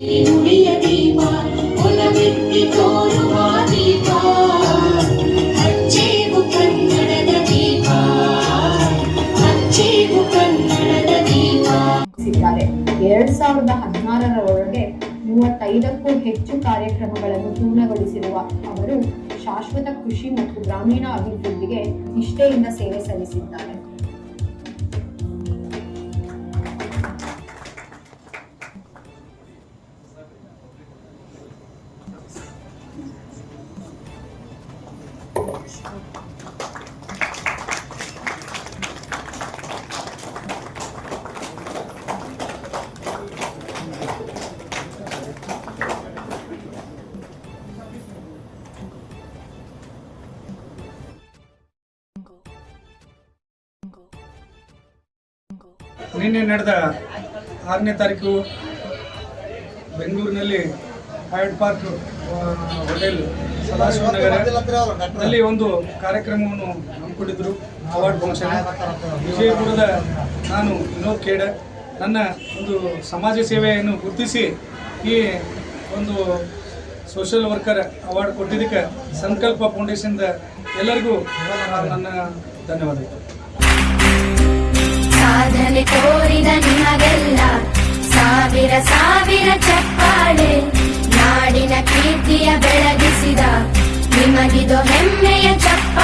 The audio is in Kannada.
ದೀಪ ತೋರುವ ದೀಪ ದೀಪ ದೀಪ ಸಿದ್ದಾರೆ ಎರಡ್ ಸಾವಿರದ ಹದಿನಾರರ ಒಳಗೆ ಮೂವತ್ತೈದಕ್ಕೂ ಹೆಚ್ಚು ಕಾರ್ಯಕ್ರಮಗಳನ್ನು ಪೂರ್ಣಗೊಳಿಸಿರುವ ಅವರು ಶಾಶ್ವತ ಕೃಷಿ ಮತ್ತು ಗ್ರಾಮೀಣ ಅಭಿವೃದ್ಧಿಗೆ ನಿಷ್ಠೆಯಿಂದ ಸೇವೆ ಸಲ್ಲಿಸಿದ್ದಾರೆ. ನಿನ್ನೆ ನಡೆದ ಆರನೇ ತಾರೀಕು ಬೆಂಗಳೂರಿನಲ್ಲಿ Hyde Park hotel Sadashiva Nagar ಅಲ್ಲಿ ಒಂದು ಕಾರ್ಯಕ್ರಮವನ್ನು ಹಮ್ಮಿಕೊಂಡಿದ್ದರು ಅವಾರ್ಡ್ ಫಂಕ್ಷನ್. ವಿಜಯಪುರದ ನಾನು ವಿನೋದ್ ಖೇಡ ನನ್ನ ಒಂದು ಸಮಾಜ ಸೇವೆಯನ್ನು ಗುರುತಿಸಿ ಈ ಒಂದು ಸೋಷಿಯಲ್ ವರ್ಕರ್ ಅವಾರ್ಡ್ ಕೊಟ್ಟಿದ್ದಕ್ಕೆ ಸಂಕಲ್ಪ ಫೌಂಡೇಶನ್ದ ಎಲ್ಲರಿಗೂ ನನ್ನ ಧನ್ಯವಾದಗಳು. ಸಾಧನೆ ತೋರಿದ ನಿಮಗೆಲ್ಲ ಸಾವಿರ ಸಾವಿರ ಚಪ್ಪಾಳೆ. ಕೀರ್ತಿಯ ಬೆಳಗಿಸಿದ. ನಿಮಗಿದು ಹೆಮ್ಮೆಯ ಚಪ್ಪ.